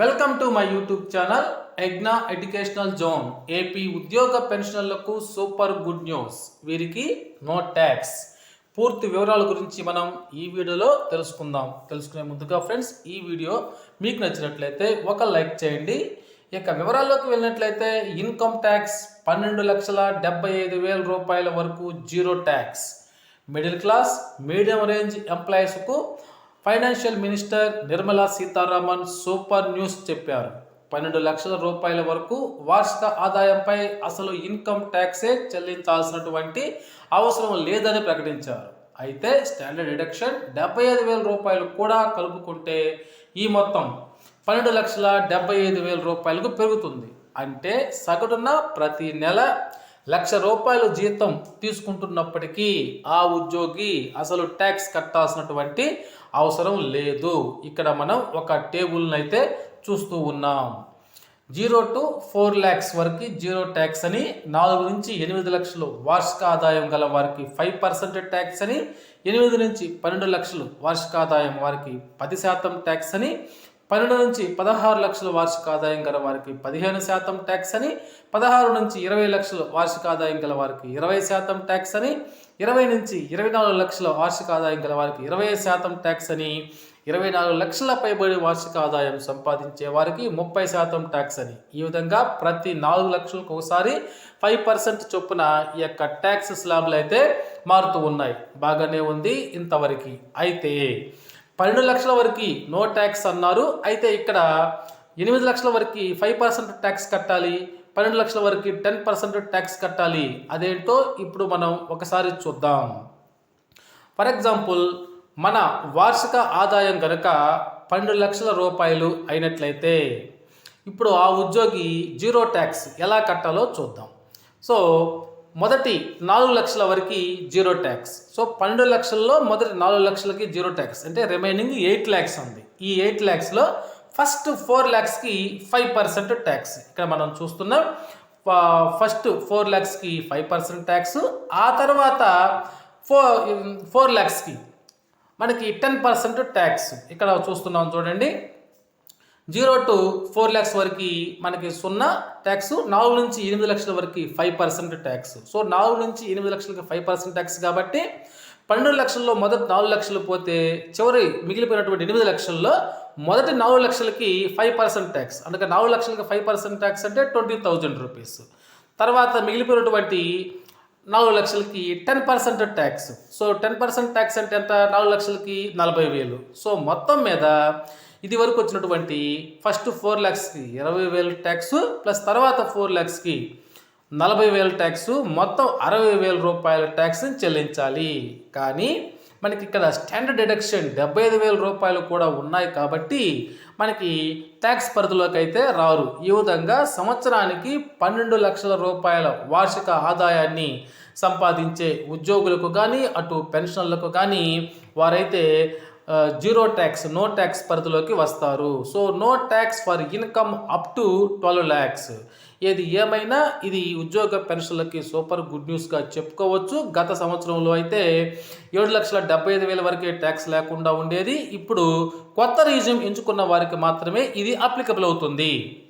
Welcome to my YouTube channel ఎగ్నా educational zone AP ఉద్యోగ పెన్షనర్లకు super good news వీరికి no tax పూర్తి వివరాల గురించి మనం ఈ వీడియోలో తెలుసుకుందాం. తెలుసుకునే ముందుగా ఫ్రెండ్స్ ఈ వీడియో మీకు నచ్చినట్లయితే ఒక లైక్ చేయండి. ఇక వివరాల్లోకి వెళ్ళినట్లయితే ఇన్కమ్ ట్యాక్స్ పన్నెండు లక్షల డెబ్బై ఐదు వేల రూపాయల వరకు zero tax middle class medium range ఎంప్లాయీస్కు financial minister Nirmala Sitharaman super news చెప్పారు. పన్నెండు లక్షల రూపాయల వరకు వార్షిక ఆదాయంపై అసలు ఇన్కమ్ ట్యాక్సే చెల్లించాల్సినటువంటి అవసరం లేదని ప్రకటించారు. అయితే స్టాండర్డ్ డిడక్షన్ డెబ్బై ఐదు వేల రూపాయలు కూడా కలుపుకుంటే ఈ మొత్తం పన్నెండు లక్షల డెబ్బై ఐదు వేల రూపాయలకు పెరుగుతుంది. అంటే సగటున ప్రతి నెల లక్ష రూపాయలు జీతం తీసుకుంటున్నప్పటికీ ఆ ఉద్యోగి అసలు ట్యాక్స్ కట్టాల్సినటువంటి అవసరం లేదు. ఇక్కడ మనం ఒక టేబుల్ని అయితే చూస్తూ ఉన్నాం. జీరో టు ఫోర్ ల్యాక్స్ వరకు జీరో ట్యాక్స్ అని నాలుగు నుంచి ఎనిమిది లక్షలు వార్షిక ఆదాయం గల వారికి ఫైవ్ పర్సెంట్ ట్యాక్స్ అని ఎనిమిది నుంచి పన్నెండు లక్షలు వార్షిక ఆదాయం వారికి పది శాతం ట్యాక్స్ అని పన్నెండు నుంచి పదహారు లక్షల వార్షిక ఆదాయం గల వారికి పదిహేను శాతం ట్యాక్స్ అని పదహారు నుంచి ఇరవై లక్షల వార్షిక ఆదాయం గల వారికి ఇరవై శాతం ట్యాక్స్ అని ఇరవై నుంచి ఇరవై నాలుగు లక్షల వార్షిక ఆదాయం గల వారికి ఇరవై శాతం ట్యాక్స్ అని ఇరవై నాలుగు లక్షల పైబడి వార్షిక ఆదాయం సంపాదించే వారికి ముప్పై శాతం ట్యాక్స్ అని. ఈ విధంగా ప్రతి నాలుగు లక్షలకు ఒకసారి ఫైవ్ పర్సెంట్ చొప్పున ఈ యొక్క ట్యాక్స్ స్లాబ్లు అయితే మారుతూ ఉన్నాయి. బాగానే ఉంది ఇంతవరకు. అయితే పన్నెండు లక్షల వరకు నో ట్యాక్స్ అన్నారు. అయితే ఇక్కడ ఎనిమిది లక్షల వరకు ఫైవ్ పర్సెంట్ ట్యాక్స్ కట్టాలి పన్నెండు లక్షల వరకు టెన్ పర్సెంట్ ట్యాక్స్ కట్టాలి. అదేంటో ఇప్పుడు మనం ఒకసారి చూద్దాం. ఫర్ ఎగ్జాంపుల్ మన వార్షిక ఆదాయం కనుక పన్నెండు లక్షల రూపాయలు అయినట్లయితే ఇప్పుడు ఆ ఉద్యోగి జీరో ట్యాక్స్ ఎలా కట్టాలో చూద్దాం. సో మొదటి నాలుగు లక్షల వరకు జీరో ట్యాక్స్. సో పన్నెండు లక్షల్లో మొదటి నాలుగు లక్షలకి జీరో ట్యాక్స్. అంటే రిమైనింగ్ ఎయిట్ ల్యాక్స్ ఉంది. ఈ ఎయిట్ ల్యాక్స్లో ఫస్ట్ ఫోర్ ల్యాక్స్కి ఫైవ్ పర్సెంట్ ట్యాక్స్. ఇక్కడ మనం చూస్తున్నాం ఫస్ట్ ఫోర్ ల్యాక్స్కి ఫైవ్ పర్సెంట్ ట్యాక్స్. ఆ తర్వాత ఫోర్ ఫోర్ ల్యాక్స్కి మనకి టెన్ పర్సెంట్ ట్యాక్స్. ఇక్కడ చూస్తున్నాం చూడండి. జీరో టు ఫోర్ ల్యాక్స్ వరకు మనకి సున్నా ట్యాక్స్ నాలుగు నుంచి ఎనిమిది లక్షల వరకు ఫైవ్ పర్సెంట్ ట్యాక్స్ సో నాలుగు నుంచి ఎనిమిది లక్షలకి ఫైవ్ పర్సెంట్ ట్యాక్స్ కాబట్టి పన్నెండు లక్షల్లో మొదటి నాలుగు లక్షలు పోతే చివరి మిగిలిపోయినటువంటి ఎనిమిది లక్షల్లో మొదటి నాలుగు లక్షలకి ఫైవ్ పర్సెంట్ ట్యాక్స్ అందుకే నాలుగు లక్షలకి ఫైవ్ పర్సెంట్ ట్యాక్స్ అంటే ట్వంటీ థౌజండ్ రూపీస్ తర్వాత మిగిలిపోయినటువంటి నాలుగు లక్షలకి ten percent tax. So ten percent tax అంటే ఎంత? నాలుగు లక్షలకి నలభై వేలు. సో మొత్తం మీద ఇది వరకు వచ్చినటువంటి ఫస్ట్ ఫోర్ ల్యాక్స్కి ఇరవై వేలు ట్యాక్స్ ప్లస్ తర్వాత ఫోర్ ల్యాక్స్కి నలభై వేల ట్యాక్స్ మొత్తం అరవై వేల రూపాయల ట్యాక్స్ని చెల్లించాలి. కానీ మనకి ఇక్కడ స్టాండర్డ్ డిడక్షన్ డెబ్బై ఐదు వేల రూపాయలు కూడా ఉన్నాయి కాబట్టి మనకి ట్యాక్స్ పరిధిలోకి అయితే రారు. ఈ విధంగా సంవత్సరానికి పన్నెండు లక్షల రూపాయల వార్షిక ఆదాయాన్ని సంపాదించే ఉద్యోగులకు కానీ అటు పెన్షన్లకు కానీ వారైతే జీరో ట్యాక్స్ నో ట్యాక్స్ పరిధిలోకి వస్తారు. So no tax for income up to twelve lakhs ఏది ఏమైనా ఇది ఉద్యోగ పెన్షన్లకి సూపర్ గుడ్ న్యూస్గా చెప్పుకోవచ్చు. గత సంవత్సరంలో అయితే ఏడు లక్షల డెబ్బై ఐదు వేల వరకే ట్యాక్స్ లేకుండా ఉండేది. ఇప్పుడు కొత్త రీజియం ఎంచుకున్న వారికి మాత్రమే ఇది అప్లికబుల్ అవుతుంది.